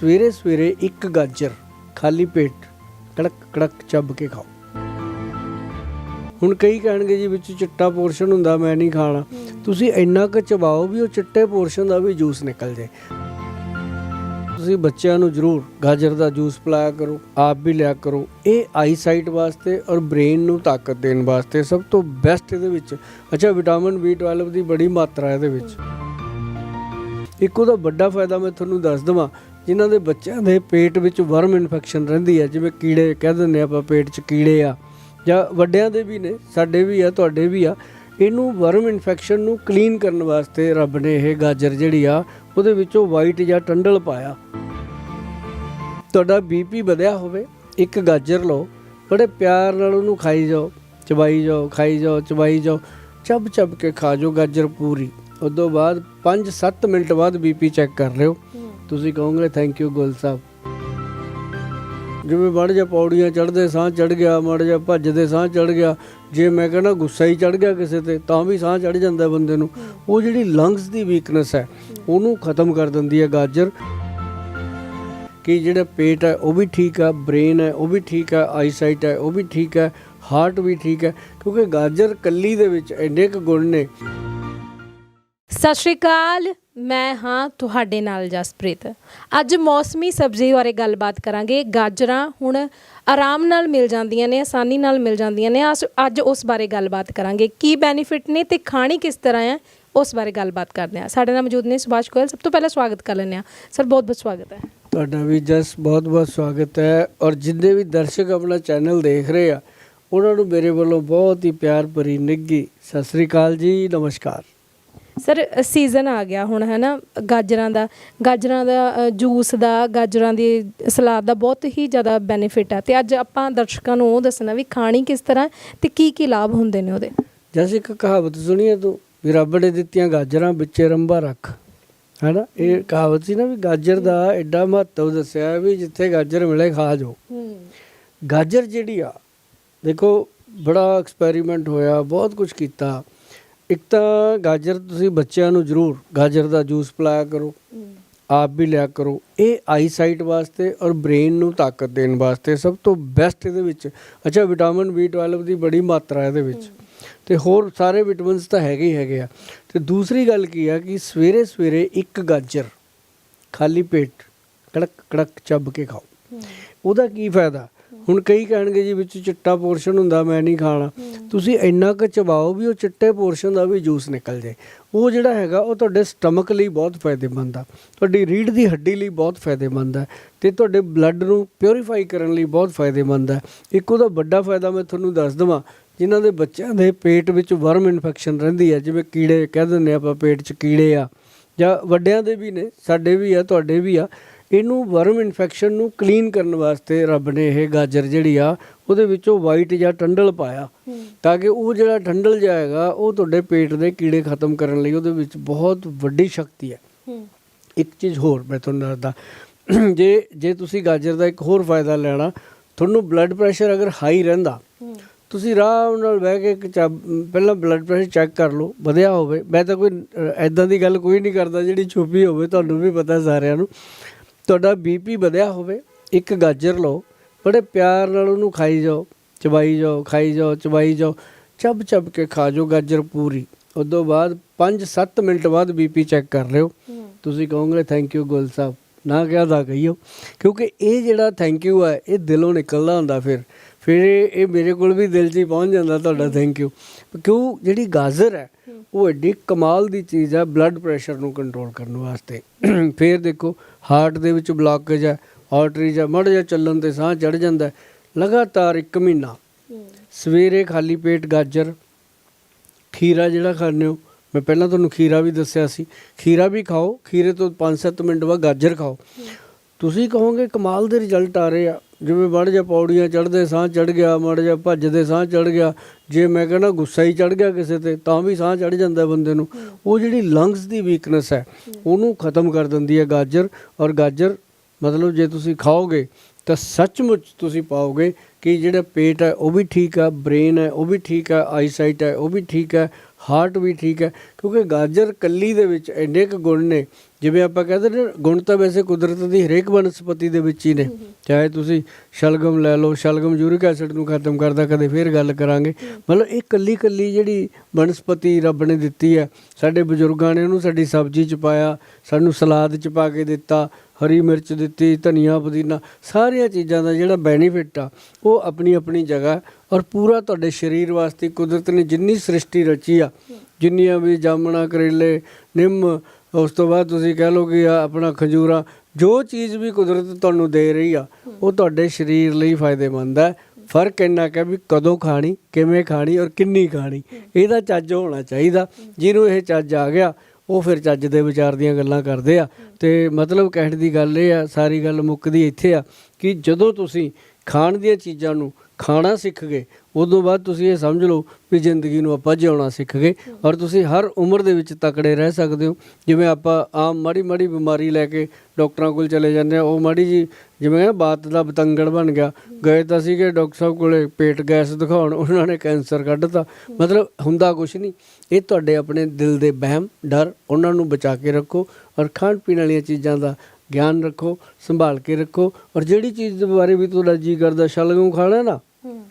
ਸਵੇਰੇ ਸਵੇਰੇ ਇੱਕ ਗਾਜਰ, ਖਾਲੀ ਪੇਟ, ਕੜਕ ਕੜਕ ਚੱਬ ਕੇ ਖਾਓ। ਹੁਣ ਕਈ ਕਹਿਣਗੇ ਜੀ ਵਿੱਚ ਚਿੱਟਾ ਪੋਰਸ਼ਨ ਹੁੰਦਾ, ਮੈਂ ਨਹੀਂ ਖਾਣਾ। ਤੁਸੀਂ ਇੰਨਾ ਕੁ ਚਬਾਓ ਵੀ ਉਹ ਚਿੱਟੇ ਪੋਰਸ਼ਨ ਦਾ ਵੀ ਜੂਸ ਨਿਕਲ ਜਾਏ। ਤੁਸੀਂ ਬੱਚਿਆਂ ਨੂੰ ਜ਼ਰੂਰ ਗਾਜਰ ਦਾ ਜੂਸ ਪਿਲਾਇਆ ਕਰੋ, ਆਪ ਵੀ ਲਿਆ ਕਰੋ। ਇਹ ਆਈਸਾਈਟ ਵਾਸਤੇ ਔਰ ਬ੍ਰੇਨ ਨੂੰ ਤਾਕਤ ਦੇਣ ਵਾਸਤੇ ਸਭ ਤੋਂ ਬੈਸਟ ਇਹਦੇ ਵਿੱਚ। ਅੱਛਾ, ਵਿਟਾਮਿਨ B12 ਦੀ ਬੜੀ ਮਾਤਰਾ ਇਹਦੇ ਵਿੱਚ। ਇੱਕ ਉਹਦਾ ਵੱਡਾ ਫਾਇਦਾ ਮੈਂ ਤੁਹਾਨੂੰ ਦੱਸ ਦਵਾਂ ਜਿਨ੍ਹਾਂ ਦੇ ਬੱਚਿਆਂ ਦੇ ਪੇਟ ਵਿੱਚ ਵਰਮ ਇਨਫੈਕਸ਼ਨ ਰਹਿੰਦੀ ਹੈ, ਜਿਵੇਂ ਕੀੜੇ ਕਹਿ ਦਿੰਦੇ ਆਪਾਂ ਪੇਟ 'ਚ ਕੀੜੇ ਆ, ਜਾਂ ਵੱਡਿਆਂ ਦੇ ਵੀ ਨੇ, ਸਾਡੇ ਵੀ ਆ, ਤੁਹਾਡੇ ਵੀ ਆ, ਇਹਨੂੰ ਵਰਮ ਇਨਫੈਕਸ਼ਨ ਨੂੰ ਕਲੀਨ ਕਰਨ ਵਾਸਤੇ ਰੱਬ ਨੇ ਇਹ ਗਾਜਰ ਜਿਹੜੀ ਆ, ਉਹਦੇ ਵਿੱਚੋਂ ਵਾਈਟ ਜਾਂ ਟੰਡਲ ਪਾਇਆ। ਤੁਹਾਡਾ ਬੀਪੀ ਵਧਿਆ ਹੋਵੇ, ਇੱਕ ਗਾਜਰ ਲਓ, ਬੜੇ ਪਿਆਰ ਨਾਲ ਉਹਨੂੰ ਖਾਈ ਜਾਓ, ਚਬਾਈ ਜਾਓ, ਖਾਈ ਜਾਓ, ਚਬਾਈ ਜਾਓ, ਚੱਬ ਚੱਬ ਕੇ ਖਾ ਜਾਓ ਗਾਜਰ ਪੂਰੀ। ਉਦੋਂ ਬਾਅਦ 5-7 ਮਿੰਟ ਬਾਅਦ ਬੀਪੀ ਚੈੱਕ ਕਰ ਲਿਓ। ਤੁਸੀਂ ਕਹੋਗੇ ਥੈਂਕ ਯੂ ਗੁਲ ਸਾਹਿਬ। ਜਿਵੇਂ ਮੜ ਜਾ ਪੌੜੀਆਂ ਚੜਦੇ ਸਾਹ ਚੜ ਗਿਆ, ਮੜ ਜਾ ਭੱਜਦੇ ਸਾਹ ਚੜ ਗਿਆ, ਜੇ ਮੈਂ ਕਹਿੰਦਾ ਗੁੱਸਾ ਹੀ ਚੜ ਗਿਆ ਕਿਸੇ ਤੇ, ਤਾਂ ਵੀ ਸਾਹ ਚੜ ਜਾਂਦਾ ਬੰਦੇ ਨੂੰ। ਉਹ ਜਿਹੜੀ ਲੰਗਸ ਦੀ ਵੀਕਨੈਸ ਹੈ, ਉਹਨੂੰ ਖਤਮ ਕਰ ਦਿੰਦੀ ਹੈ ਗਾਜਰ। ਕਿ ਜਿਹੜਾ ਪੇਟ ਹੈ, ਉਹ ਵੀ ਠੀਕ ਹੈ ਬ੍ਰੇਨ ਹੈ, ਉਹ ਵੀ ਠੀਕ ਹੈ ਆਈਸਾਈਟ ਹੈ, ਉਹ ਵੀ ਠੀਕ ਹੈ ਹਾਰਟ ਵੀ ਠੀਕ ਹੈ, ਕਿਉਂਕਿ ਗਾਜਰ ਕੱਲੀ ਦੇ ਵਿੱਚ ਇੰਨੇ ਕੁ ਗੁਣ ਨੇ। ਸਤਿ ਸ਼੍ਰੀ ਅਕਾਲ, ਮੈਂ ਹਾਂ ਤੁਹਾਡੇ ਨਾਲ ਜਸਪ੍ਰੀਤ। ਅੱਜ ਮੌਸਮੀ ਸਬਜ਼ੀ ਬਾਰੇ ਗੱਲਬਾਤ ਕਰਾਂਗੇ। ਗਾਜਰਾਂ ਹੁਣ ਆਰਾਮ ਨਾਲ ਮਿਲ ਜਾਂਦੀਆਂ ਨੇ, ਆਸਾਨੀ ਨਾਲ ਮਿਲ ਜਾਂਦੀਆਂ ਨੇ। ਅਸ- ਅੱਜ ਉਸ ਬਾਰੇ ਗੱਲਬਾਤ ਕਰਾਂਗੇ। ਕੀ ਬੈਨੀਫਿਟ ਨੇ ਤੇ ਖਾਣੀ ਕਿਸ ਤਰ੍ਹਾਂ ਹੈ, ਉਸ ਬਾਰੇ ਗੱਲਬਾਤ ਕਰਦੇ ਹਾਂ। ਸਾਡੇ ਨਾਲ ਮੌਜੂਦ ਨੇ ਸੁਭਾਸ਼ ਗੋਇਲ। ਸਭ ਤੋਂ ਪਹਿਲਾਂ ਸਵਾਗਤ ਕਰ ਲੈਂਦੇ ਹਾਂ। ਸਰ, ਬਹੁਤ ਬਹੁਤ ਸਵਾਗਤ ਹੈ। ਤੁਹਾਡਾ ਵੀ ਜਸ ਬਹੁਤ ਬਹੁਤ ਸਵਾਗਤ ਹੈ। ਔਰ ਜਿੰਨੇ ਵੀ ਦਰਸ਼ਕ ਆਪਣਾ ਚੈਨਲ ਦੇਖ ਰਹੇ ਆ, ਉਹਨਾਂ ਨੂੰ ਮੇਰੇ ਵੱਲੋਂ ਬਹੁਤ ਹੀ ਪਿਆਰ ਭਰੀ, ਨਿੱਘੀ ਸਤਿ ਸ੍ਰੀ ਅਕਾਲ ਜੀ। ਨਮਸਕਾਰ। ਸਰ ਸੀਜ਼ਨ ਆ ਗਿਆ ਹੁਣ ਹੈ ਨਾ ਗਾਜਰਾਂ ਦਾ ਗਾਜਰਾਂ ਦਾ ਜੂਸ ਦਾ ਗਾਜਰਾਂ ਦੀ ਸਲਾਦ ਦਾ ਬਹੁਤ ਹੀ ਜ਼ਿਆਦਾ ਬੈਨੀਫਿਟ ਆ। ਤੇ ਅੱਜ ਆਪਾਂ ਦਰਸ਼ਕਾਂ ਨੂੰ ਉਹ ਦੱਸਣਾ ਵੀ ਖਾਣੀ ਕਿਸ ਤਰ੍ਹਾਂ ਤੇ ਕੀ ਕੀ ਲਾਭ ਹੁੰਦੇ ਨੇ ਉਹਦੇ। ਜਸ ਇੱਕ ਕਹਾਵਤ ਸੁਣੀ ਹੈ ਤੂੰ ਵੀ ਰੱਬ ਨੇ ਦਿੱਤੀਆਂ ਗਾਜਰਾਂ ਵਿੱਚੇ ਰੰਬਾ ਰੱਖ ਹੈਨਾ? ਇਹ ਕਹਾਵਤ ਸੀ ਨਾ ਵੀ ਗਾਜਰ ਦਾ ਐਡਾ ਮਹੱਤਵ ਦੱਸਿਆ ਵੀ ਜਿੱਥੇ ਗਾਜਰ ਮਿਲੇ ਖਾ ਜਾਓ। ਗਾਜਰ ਜਿਹੜੀ ਆ ਦੇਖੋ ਬੜਾ ਐਕਸਪੈਰੀਮੈਂਟ ਹੋਇਆ ਬਹੁਤ ਕੁਝ ਕੀਤਾ। ਇੱਕ ਤਾਂ ਗਾਜਰ ਤੁਸੀਂ ਬੱਚਿਆਂ ਨੂੰ ਜ਼ਰੂਰ ਗਾਜਰ ਦਾ ਜੂਸ ਪਿਲਾਇਆ ਕਰੋ ਆਪ ਵੀ ਲਿਆ ਕਰੋ। ਇਹ ਆਈਸਾਈਟ ਵਾਸਤੇ ਔਰ ਬ੍ਰੇਨ ਨੂੰ ਤਾਕਤ ਦੇਣ ਵਾਸਤੇ ਸਭ ਤੋਂ ਬੈਸਟ ਇਹਦੇ ਵਿੱਚ। ਅੱਛਾ ਵਿਟਾਮਿਨ B12 ਦੀ ਬੜੀ ਮਾਤਰਾ ਇਹਦੇ ਵਿੱਚ। ਤੇ ਹੋਰ ਸਾਰੇ ਵਿਟਾਮਿਨਸ ਤਾਂ ਹੈਗੇ ਹੀ ਹੈਗੇ ਆ। ਤੇ ਦੂਸਰੀ ਗੱਲ ਕੀ ਆ ਕਿ ਸਵੇਰੇ ਸਵੇਰੇ ਇੱਕ ਗਾਜਰ ਖਾਲੀ ਪੇਟ ਕੜਕ ਕੜਕ ਚੱਬ ਕੇ ਖਾਓ। ਉਹਦਾ ਕੀ ਫਾਇਦਾ? ਹੁਣ ਕਈ ਕਹਿਣਗੇ ਜੀ ਵਿੱਚ ਚਿੱਟਾ ਪੋਰਸ਼ਨ ਹੁੰਦਾ, ਮੈਂ ਨਹੀਂ ਖਾਣਾ। ਤੁਸੀਂ ਇੰਨਾ ਕੁ ਚਬਾਓ ਵੀ ਉਹ ਚਿੱਟੇ ਪੋਰਸ਼ਨ ਦਾ ਵੀ ਜੂਸ ਨਿਕਲ ਜਾਏ। ਉਹ ਜਿਹੜਾ ਹੈਗਾ, ਉਹ ਤੁਹਾਡੇ ਸਟਮਕ ਲਈ ਬਹੁਤ ਫਾਇਦੇਮੰਦ ਆ। ਤੁਹਾਡੀ ਰੀੜ੍ਹ ਦੀ ਹੱਡੀ ਲਈ ਬਹੁਤ ਫਾਇਦੇਮੰਦ ਹੈ ਤੇ ਤੁਹਾਡੇ ਬਲੱਡ ਨੂੰ ਪਿਉਰੀਫਾਈ ਕਰਨ ਲਈ ਬਹੁਤ ਫਾਇਦੇਮੰਦ ਹੈ ਇੱਕ ਉਹਦਾ ਵੱਡਾ ਫਾਇਦਾ ਮੈਂ ਤੁਹਾਨੂੰ ਦੱਸ ਦਵਾਂ, ਜਿਨ੍ਹਾਂ ਦੇ ਬੱਚਿਆਂ ਦੇ ਪੇਟ ਵਿੱਚ ਵਰਮ ਇਨਫੈਕਸ਼ਨ ਰਹਿੰਦੀ ਹੈ ਜਿਵੇਂ ਕੀੜੇ ਕਹਿ ਦਿੰਦੇ ਆਪਾਂ, ਪੇਟ 'ਚ ਕੀੜੇ ਆ। ਜਾਂ ਵੱਡਿਆਂ ਦੇ ਵੀ ਨੇ, ਸਾਡੇ ਵੀ ਆ, ਤੁਹਾਡੇ ਵੀ ਆ। ਇਹਨੂੰ ਵਰਮ ਇਨਫੈਕਸ਼ਨ ਨੂੰ ਕਲੀਨ ਕਰਨ ਵਾਸਤੇ ਰੱਬ ਨੇ ਇਹ ਗਾਜਰ ਜਿਹੜੀ ਆ ਉਹਦੇ ਵਿੱਚੋਂ ਵਾਈਟ ਜਾਂ ਟੰਡਲ ਪਾਇਆ। ਤਾਂ ਕਿ ਉਹ ਜਿਹੜਾ ਟੰਡਲ ਜਾਏਗਾ ਉਹ ਤੁਹਾਡੇ ਪੇਟ ਦੇ ਕੀੜੇ ਖਤਮ ਕਰਨ ਲਈ ਉਹਦੇ ਵਿੱਚ ਬਹੁਤ ਵੱਡੀ ਸ਼ਕਤੀ ਹੈ। ਇੱਕ ਚੀਜ਼ ਹੋਰ ਮੈਂ ਤੁਹਾਨੂੰ ਦੱਸਦਾ। ਜੇ ਜੇ ਤੁਸੀਂ ਗਾਜਰ ਦਾ ਇੱਕ ਹੋਰ ਫਾਇਦਾ ਲੈਣਾ ਤੁਹਾਨੂੰ ਬਲੱਡ ਪ੍ਰੈਸ਼ਰ ਅਗਰ ਹਾਈ ਰਹਿੰਦਾ ਤੁਸੀਂ ਆਰਾਮ ਨਾਲ ਬਹਿ ਕੇ ਇੱਕ ਪਹਿਲਾਂ ਬਲੱਡ ਪ੍ਰੈਸ਼ਰ ਚੈੱਕ ਕਰ ਲਓ ਵਧਿਆ ਹੋਵੇ। ਮੈਂ ਤਾਂ ਕੋਈ ਐਦਾਂ ਦੀ ਗੱਲ ਕੋਈ ਨਹੀਂ ਕਰਦਾ ਜਿਹੜੀ ਛੁਪੀ ਹੋਵੇ ਤੁਹਾਨੂੰ ਵੀ ਪਤਾ ਸਾਰਿਆਂ ਨੂੰ। ਤੁਹਾਡਾ ਬੀਪੀ ਵਧਿਆ ਹੋਵੇ, ਇੱਕ ਗਾਜਰ ਲਓ, ਬੜੇ ਪਿਆਰ ਨਾਲ ਉਹਨੂੰ ਖਾਈ ਜਾਓ, ਚਬਾਈ ਜਾਓ, ਖਾਈ ਜਾਓ, ਚਬਾਈ ਜਾਓ, ਚੱਬ ਚੱਬ ਕੇ ਖਾ ਜਾਓ ਗਾਜਰ ਪੂਰੀ। ਉਦੋਂ ਬਾਅਦ 5-7 ਮਿੰਟ ਬਾਅਦ ਬੀਪੀ ਚੈੱਕ ਕਰ ਲਿਓ। ਤੁਸੀਂ ਕਹੋਗੇ ਥੈਂਕ ਯੂ ਗੁਲ ਸਾਹਿਬ। ਨਾ ਕਿਹਾ ਦਾ ਕਹੀਓ। ਕਿਉਂਕਿ ਇਹ ਜਿਹੜਾ ਥੈਂਕ ਯੂ ਹੈ ਇਹ ਦਿਲੋਂ ਨਿਕਲਦਾ ਹੁੰਦਾ ਫਿਰ। ਫਿਰ ਇਹ ਮੇਰੇ ਕੋਲ ਵੀ ਦਿਲ 'ਚ ਹੀ ਪਹੁੰਚ ਜਾਂਦਾ ਤੁਹਾਡਾ ਥੈਂਕ ਯੂ ਕਿਉਂ? ਜਿਹੜੀ ਗਾਜਰ ਹੈ, ਉਹ ਐਡੀ ਕਮਾਲ ਦੀ ਚੀਜ਼ ਹੈ ਬਲੱਡ ਪ੍ਰੈਸ਼ਰ ਨੂੰ ਕੰਟਰੋਲ ਕਰਨ ਵਾਸਤੇ। ਫਿਰ ਦੇਖੋ ਹਾਰਟ ਦੇ ਵਿੱਚ ਬਲੌਕੇਜ ਹੈ ਆਰਟਰੀਜ਼ ਹੈ ਮੜ ਜਾ ਚੱਲਣ ਤੇ ਸਾਹ ਚੜ ਜਾਂਦਾ। ਲਗਾਤਾਰ 1 ਮਹੀਨਾ ਸਵੇਰੇ ਖਾਲੀ ਪੇਟ ਗਾਜਰ ਖੀਰਾ ਜਿਹੜਾ ਖਾਂਦੇ ਹੋ ਮੈਂ ਪਹਿਲਾਂ ਤੁਹਾਨੂੰ ਖੀਰਾ ਵੀ ਦੱਸਿਆ ਸੀ। ਖੀਰਾ ਵੀ ਖਾਓ ਖੀਰੇ ਤੋਂ 5-7 ਮਿੰਟ ਬਾਅਦ ਗਾਜਰ ਖਾਓ। ਤੁਸੀਂ ਕਹੋਗੇ ਕਮਾਲ ਦੇ ਰਿਜ਼ਲਟ ਆ ਰਹੇ ਆ। ਜਿਵੇਂ ਮੜ ਜਾ ਪੌੜੀਆਂ ਚੜਦੇ ਸਾਹ ਚੜ ਗਿਆ ਮੜ ਜਾ ਭੱਜਦੇ ਸਾਹ ਚੜ ਗਿਆ ਜੇ ਮੈਂ ਕਹਿੰਦਾ ਗੁੱਸਾ ਹੀ ਚੜ ਗਿਆ ਕਿਸੇ ਤੇ ਤਾਂ ਵੀ ਸਾਹ ਚੜ ਜਾਂਦਾ ਬੰਦੇ ਨੂੰ। ਉਹ ਜਿਹੜੀ ਲੰਗਸ ਦੀ ਵੀਕਨੈਸ ਹੈ ਉਹਨੂੰ ਖਤਮ ਕਰ ਦਿੰਦੀ ਹੈ ਗਾਜਰ ਔਰ ਗਾਜਰ ਮਤਲਬ ਜੇ ਤੁਸੀਂ ਖਾਓਗੇ ਤਾਂ ਸੱਚਮੁੱਚ ਤੁਸੀਂ ਪਾਓਗੇ ਕਿ ਜਿਹੜਾ ਪੇਟ ਹੈ ਉਹ ਵੀ ਠੀਕ ਹੈ ਬ੍ਰੇਨ ਹੈ ਉਹ ਵੀ ਠੀਕ ਹੈ ਆਈਸਾਈਟ ਹੈ ਉਹ ਵੀ ਠੀਕ ਹੈ ਹਾਰਟ ਵੀ ਠੀਕ ਹੈ ਕਿਉਂਕਿ ਗਾਜਰ ਕੱਲੀ ਦੇ ਵਿੱਚ ਇੰਨੇ ਕੁ ਗੁਣ ਨੇ ਜਿਵੇਂ ਆਪਾਂ ਕਹਿੰਦੇ ਨੇ ਗੁਣ ਤਾਂ ਵੈਸੇ ਕੁਦਰਤ ਦੀ ਹਰੇਕ ਬਨਸਪਤੀ ਦੇ ਵਿੱਚ ਹੀ ਨੇ। ਚਾਹੇ ਤੁਸੀਂ ਸ਼ਲਗਮ ਲੈ ਲਓ ਸ਼ਲਗਮ ਯੂਰਿਕ ਐਸਿਡ ਨੂੰ ਖਤਮ ਕਰਦਾ ਕਦੇ ਫੇਰ ਗੱਲ ਕਰਾਂਗੇ। ਮਤਲਬ ਇਹ ਕੱਲੀ ਕੱਲੀ ਜਿਹੜੀ ਬਨਸਪਤੀ ਰੱਬ ਨੇ ਦਿੱਤੀ ਹੈ ਸਾਡੇ ਬਜ਼ੁਰਗਾਂ ਨੇ ਉਹਨੂੰ ਸਾਡੀ ਸਬਜ਼ੀ ਚ ਪਾਇਆ ਸਾਨੂੰ ਸਲਾਦ ਚ ਪਾ ਕੇ ਦਿੱਤਾ ਹਰੀ ਮਿਰਚ ਦਿੱਤੀ, ਧਨੀਆ ਪੁਦੀਨਾ, ਸਾਰੀਆਂ ਚੀਜ਼ਾਂ ਦਾ ਜਿਹੜਾ ਬੈਨੀਫਿਟ ਆ, ਉਹ ਆਪਣੀ ਆਪਣੀ ਜਗ੍ਹਾ ਔਰ ਪੂਰਾ ਤੁਹਾਡੇ ਸਰੀਰ ਵਾਸਤੇ ਕੁਦਰਤ ਨੇ ਜਿੰਨੀ ਸ੍ਰਿਸ਼ਟੀ ਰਚੀ ਆ, ਜਿੰਨੀਆਂ ਵੀ ਜਾਮਣਾ, ਕਰੇਲੇ, ਨਿੰਮ, ਉਸ ਤੋਂ ਬਾਅਦ ਤੁਸੀਂ ਕਹਿ ਲਓ ਕਿ ਆਪਣਾ ਖਜੂਰਾ, ਜੋ ਚੀਜ਼ ਵੀ ਕੁਦਰਤ ਤੁਹਾਨੂੰ ਦੇ ਰਹੀ ਆ, ਉਹ ਤੁਹਾਡੇ ਸਰੀਰ ਲਈ ਫਾਇਦੇਮੰਦ ਹੈ। ਫ਼ਰਕ ਇੰਨਾ ਕਿ ਵੀ ਕਦੋਂ ਖਾਣੀ, ਕਿਵੇਂ ਖਾਣੀ ਔਰ ਕਿੰਨੀ ਖਾਣੀ, ਇਹਦਾ ਚੱਜ ਹੋਣਾ ਚਾਹੀਦਾ। ਜਿਹਨੂੰ ਇਹ ਚੱਜ ਆ ਗਿਆ ਉਹ ਫਿਰ ਚੱਜ ਦੇ ਵਿਚਾਰ ਦੀਆਂ ਗੱਲਾਂ ਕਰਦੇ ਆ। ਤੇ ਮਤਲਬ ਕਹਿਣ ਦੀ ਗੱਲ ਇਹ ਆ, ਸਾਰੀ ਗੱਲ ਮੁੱਕਦੀ ਇੱਥੇ ਆ ਕਿ ਜਦੋਂ ਤੁਸੀਂ ਖਾਣ ਦੀਆਂ ਚੀਜ਼ਾਂ ਨੂੰ ਖਾਣਾ ਸਿੱਖ ਗਏ, ਉਦੋਂ ਬਾਅਦ ਤੁਸੀਂ ਇਹ ਸਮਝ ਲਓ ਵੀ ਜ਼ਿੰਦਗੀ ਨੂੰ ਆਪਾਂ ਜਿਉਣਾ ਸਿੱਖ ਗਏ ਔਰ ਤੁਸੀਂ ਹਰ ਉਮਰ ਦੇ ਵਿੱਚ ਤਕੜੇ ਰਹਿ ਸਕਦੇ ਹੋ। ਜਿਵੇਂ ਆਪਾਂ ਆਮ ਮਾੜੀ ਮਾੜੀ ਬਿਮਾਰੀ ਲੈ ਕੇ ਡਾਕਟਰਾਂ ਕੋਲ ਚਲੇ ਜਾਂਦੇ ਆ ਉਹ ਮਾੜੀ ਜੀ ਜਿਵੇਂ ਬਾਤ ਦਾ ਬਤੰਗੜ ਬਣ ਗਿਆ, ਗਏ ਤਾਂ ਸੀਗੇ ਡਾਕਟਰ ਸਾਹਿਬ ਕੋਲੇ ਪੇਟ ਗੈਸ ਦਿਖਾਉਣ, ਉਹਨਾਂ ਨੇ ਕੈਂਸਰ ਕੱਢਤਾ। ਮਤਲਬ ਹੁੰਦਾ ਕੁਝ ਨਹੀਂ, ਇਹ ਤੁਹਾਡੇ ਆਪਣੇ ਦਿਲ ਦੇ ਵਹਿਮ, ਡਰ, ਉਹਨਾਂ ਨੂੰ ਬਚਾ ਕੇ ਰੱਖੋ ਔਰ ਖਾਣ ਪੀਣ ਵਾਲੀਆਂ ਚੀਜ਼ਾਂ ਦਾ ਗਿਆਨ ਰੱਖੋ ਸੰਭਾਲ ਕੇ ਰੱਖੋ। ਔਰ ਜਿਹੜੀ ਚੀਜ਼ ਦੇ ਬਾਰੇ ਵੀ ਤੁਹਾਡਾ ਜੀ ਕਰਦਾ ਸ਼ਲਗਮ ਖਾਣਾ ਨਾ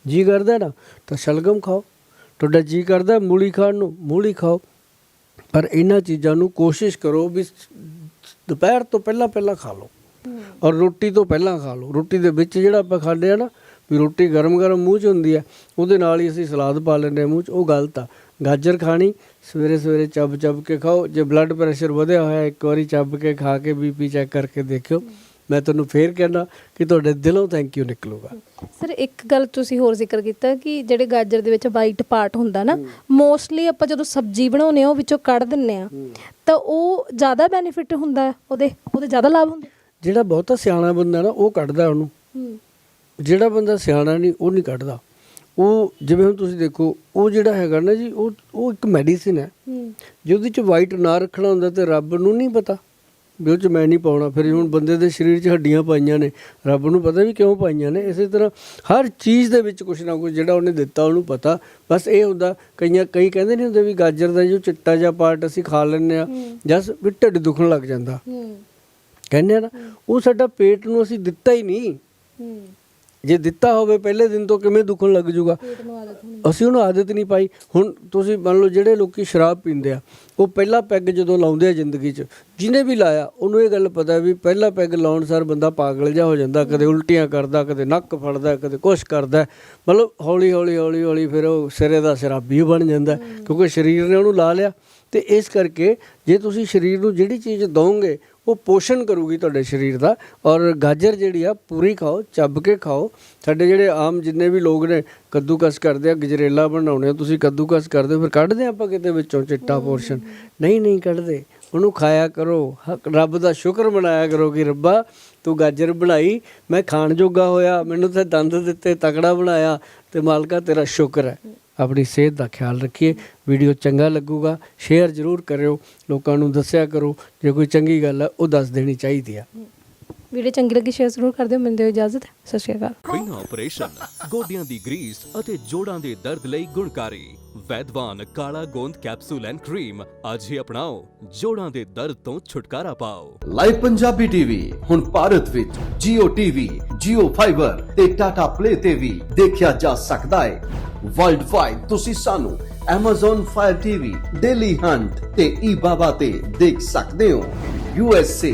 ਜੀ ਕਰਦਾ ਨਾ ਤਾਂ ਸ਼ਲਗਮ ਖਾਓ। ਤੁਹਾਡਾ ਜੀ ਕਰਦਾ ਮੂਲੀ ਖਾਣ ਨੂੰ ਮੂਲੀ ਖਾਓ। ਪਰ ਇਹਨਾਂ ਚੀਜ਼ਾਂ ਨੂੰ ਕੋਸ਼ਿਸ਼ ਕਰੋ ਵੀ ਦੁਪਹਿਰ ਤੋਂ ਪਹਿਲਾਂ ਪਹਿਲਾਂ ਖਾ ਲਓ। ਔਰ ਰੋਟੀ ਤੋਂ ਪਹਿਲਾਂ ਖਾ ਲਓ। ਰੋਟੀ ਦੇ ਵਿੱਚ ਜਿਹੜਾ ਆਪਾਂ ਖਾਂਦੇ ਆ ਨਾ ਵੀ ਰੋਟੀ ਗਰਮ ਗਰਮ ਮੂੰਹ 'ਚ ਹੁੰਦੀ ਆ ਉਹਦੇ ਨਾਲ ਹੀ ਅਸੀਂ ਸਲਾਦ ਪਾ ਲੈਂਦੇ ਆ ਮੂੰਹ 'ਚ ਉਹ ਗਲਤ ਆ। ਗਾਜਰ ਖਾਣੀ ਸਵੇਰੇ ਸਵੇਰੇ ਚੱਬ ਚੱਬ ਕੇ ਖਾਓ। ਜੇ ਬਲੱਡ ਪ੍ਰੈਸ਼ਰ ਵਧਿਆ ਹੋਇਆ ਇੱਕ ਵਾਰੀ ਚੱਬ ਕੇ ਖਾ ਕੇ ਬੀਪੀ ਚੈੱਕ ਕਰਕੇ ਦੇਖਿਓ। ਮੈਂ ਤੁਹਾਨੂੰ ਫੇਰ ਕਹਿਣਾ ਕਿ ਤੁਹਾਡੇ ਦਿਲੋਂ ਥੈਂਕ ਯੂ ਨਿਕਲੂਗਾ। ਸਰ ਇੱਕ ਗੱਲ ਤੁਸੀਂ ਹੋਰ ਜ਼ਿਕਰ ਕੀਤਾ ਕਿ ਜਿਹੜੇ ਗਾਜਰ ਦੇ ਵਿੱਚ ਵਾਈਟ ਪਾਰਟ ਹੁੰਦਾ ਨਾ ਮੋਸਟਲੀ ਆਪਾਂ ਜਦੋਂ ਸਬਜ਼ੀ ਬਣਾਉਂਦੇ ਆ ਉਹ ਵਿੱਚੋਂ ਕੱਢ ਦਿੰਨੇ ਆ ਤਾਂ ਉਹ ਜ਼ਿਆਦਾ ਬੈਨੀਫਿਟ ਹੁੰਦਾ ਉਹਦੇ ਉਹਦੇ ਜ਼ਿਆਦਾ ਲਾਭ ਹੁੰਦੇ ਜਿਹੜਾ ਬਹੁਤਾ ਸਿਆਣਾ ਬੰਦਾ ਨਾ ਉਹ ਕੱਢਦਾ ਉਹਨੂੰ। ਜਿਹੜਾ ਬੰਦਾ ਸਿਆਣਾ ਨਹੀਂ ਉਹ ਨਹੀਂ ਕੱਢਦਾ। ਉਹ ਜਿਵੇਂ ਹੁਣ ਤੁਸੀਂ ਦੇਖੋ ਉਹ ਜਿਹੜਾ ਹੈਗਾ ਨਾ ਜੀ ਉਹ ਉਹ ਇੱਕ ਮੈਡੀਸਿਨ ਹੈ। ਜੇ ਉਹਦੇ ਚ ਵਾਈਟ ਨਾ ਰੱਖਣਾ ਹੁੰਦਾ ਤੇ ਰੱਬ ਨੂੰ ਨਹੀਂ ਪਤਾ। ਵੀ ਉਹ ਚ ਮੈਂ ਨਹੀਂ ਪਾਉਣਾ। ਫਿਰ ਹੁਣ ਬੰਦੇ ਦੇ ਸਰੀਰ 'ਚ ਹੱਡੀਆਂ ਪਾਈਆਂ ਨੇ। ਰੱਬ ਨੂੰ ਪਤਾ ਵੀ ਕਿਉਂ ਪਾਈਆਂ ਨੇ। ਇਸੇ ਤਰ੍ਹਾਂ ਹਰ ਚੀਜ਼ ਦੇ ਵਿੱਚ ਕੁਝ ਨਾ ਕੁਝ ਜਿਹੜਾ ਉਹਨੇ ਦਿੱਤਾ ਉਹਨੂੰ ਪਤਾ। ਬਸ ਇਹ ਹੁੰਦਾ ਕਈਆਂ ਕਈ ਕਹਿੰਦੇ ਨਹੀਂ ਹੁੰਦੇ ਵੀ ਗਾਜਰ ਦਾ ਜੋ ਚਿੱਟਾ ਜਿਹਾ ਪਾਰਟ ਅਸੀਂ ਖਾ ਲੈਂਦੇ ਆ ਜਸ ਵੀ ਢਿੱਡ ਦੁਖਣ ਲੱਗ ਜਾਂਦਾ। ਕਹਿੰਦੇ ਆ ਨਾ ਉਹ ਸਾਡਾ ਪੇਟ ਨੂੰ ਅਸੀਂ ਦਿੱਤਾ ਹੀ ਨਹੀਂ। ਜੇ ਦਿੱਤਾ ਹੋਵੇ ਪਹਿਲੇ ਦਿਨ ਤੋਂ ਕਿਵੇਂ ਦੁਖਣ ਲੱਗ ਜੂਗਾ? ਅਸੀਂ ਉਹਨੂੰ ਆਦਤ ਨਹੀਂ ਪਾਈ। ਹੁਣ ਤੁਸੀਂ ਮੰਨ ਲਓ ਜਿਹੜੇ ਲੋਕੀ ਸ਼ਰਾਬ ਪੀਂਦੇ ਆ ਉਹ ਪਹਿਲਾ ਪੈਗ ਜਦੋਂ ਲਾਉਂਦੇ ਆ ਜ਼ਿੰਦਗੀ 'ਚ ਜਿਹਨੇ ਵੀ ਲਾਇਆ ਉਹਨੂੰ ਇਹ ਗੱਲ ਪਤਾ ਵੀ ਪਹਿਲਾ ਪੈਗ ਲਾਉਣ ਸਾਰ ਬੰਦਾ ਪਾਗਲ ਜਿਹਾ ਹੋ ਜਾਂਦਾ ਕਦੇ ਉਲਟੀਆਂ ਕਰਦਾ ਕਦੇ ਨੱਕ ਫੜਦਾ ਕਦੇ ਕੁਛ ਕਰਦਾ। ਮਤਲਬ ਹੌਲੀ ਹੌਲੀ ਹੌਲੀ ਹੌਲੀ ਫਿਰ ਉਹ ਸਿਰੇ ਦਾ ਸ਼ਰਾਬੀ ਬਣ ਜਾਂਦਾ ਕਿਉਂਕਿ ਸਰੀਰ ਨੇ ਉਹਨੂੰ ਲਾ ਲਿਆ। ਤੇ ਇਸ ਕਰਕੇ ਜੇ ਤੁਸੀਂ ਸਰੀਰ ਨੂੰ ਜਿਹੜੀ ਚੀਜ਼ ਦੋਗੇ ਉਹ ਪੋਸ਼ਣ ਕਰੂਗੀ ਤੁਹਾਡੇ ਸਰੀਰ ਦਾ ਔਰ ਗਾਜਰ ਜਿਹੜੀ ਆ ਪੂਰੀ ਖਾਓ ਚੱਬ ਕੇ ਖਾਓ। ਸਾਡੇ ਜਿਹੜੇ ਆਮ ਜਿੰਨੇ ਵੀ ਲੋਕ ਨੇ ਕੱਦੂਕਸ ਕਰਦੇ ਆ ਗਜਰੇਲਾ ਬਣਾਉਣੇ ਆ ਤੁਸੀਂ ਕੱਦੂਕਸ ਕਰਦੇ ਹੋ, ਫਿਰ ਕੱਢਦੇ ਆਪਾਂ ਕਿਤੇ ਵਿੱਚੋਂ ਚਿੱਟਾ ਪੋਰਸ਼ਨ? ਨਹੀਂ ਨਹੀਂ ਕੱਢਦੇ। ਉਹਨੂੰ ਖਾਇਆ ਕਰੋ। ਹ- ਰੱਬ ਦਾ ਸ਼ੁਕਰ ਮਨਾਇਆ ਕਰੋ ਕਿ ਰੱਬਾ ਤੂੰ ਗਾਜਰ ਬਣਾਈ ਮੈਂ ਖਾਣ ਜੋਗਾ ਹੋਇਆ ਮੈਨੂੰ ਤੇ ਦੰਦ ਦਿੱਤੇ ਤਕੜਾ ਬਣਾਇਆ ਤੇ ਮਾਲਕਾ ਤੇਰਾ ਸ਼ੁਕਰ ਹੈ। ਆਪਣੀ ਸਿਹਤ ਦਾ ਖਿਆਲ ਰੱਖੀਏ। ਵੀਡੀਓ ਚੰਗਾ ਲੱਗੂਗਾ ਸ਼ੇਅਰ ਜ਼ਰੂਰ ਕਰਿਓ, ਲੋਕਾਂ ਨੂੰ ਦੱਸਿਆ ਕਰੋ, ਜੇ ਕੋਈ ਚੰਗੀ ਗੱਲ ਹੈ, ਉਹ ਦੱਸ ਦੇਣੀ ਚਾਹੀਦੀ ਆ। ਵੀਡੀਓ ਚੰਗੀ ਲੱਗੀ ਸ਼ੇਅਰ ਜ਼ਰੂਰ ਕਰ ਦਿਓ। ਮੈਨੂੰ ਦਿਓ ਇਜਾਜ਼ਤ। ਸਤਿ ਸ਼੍ਰੀ ਅਕਾਲ। ਬਿਨਾਂ ਆਪਰੇਸ਼ਨ ਗੋਡਿਆਂ ਦੀ ਗਰੀਸ ਅਤੇ ਜੋੜਾਂ ਦੇ ਦਰਦ ਲਈ ਗੁਣਕਾਰੀ। ਵੈਦਵਾਨ ਕਾਲਾ ਗੋਂਦ ਕੈਪਸੂਲ ਐਂਡ ਕਰੀਮ ਅੱਜ ਹੀ ਅਪਣਾਓ। ਜੋੜਾਂ ਦੇ ਦਰਦ ਤੋਂ ਛੁਟਕਾਰਾ ਪਾਓ। ਲਾਈਵ ਪੰਜਾਬੀ ਟੀਵੀ ਹੁਣ ਭਾਰਤ ਵਿੱਚ Jio TV, Jio Fiber ਤੇ Tata Play ਤੇ ਵੀ ਦੇਖਿਆ ਜਾ ਸਕਦਾ ਹੈ। ਵਰਲਡ ਵਾਈਡ ਤੁਸੀਂ ਸਾਨੂੰ Amazon Fire TV, Daily Hunt ਤੇ eBaba ਤੇ ਦੇਖ ਸਕਦੇ ਹੋ। USA,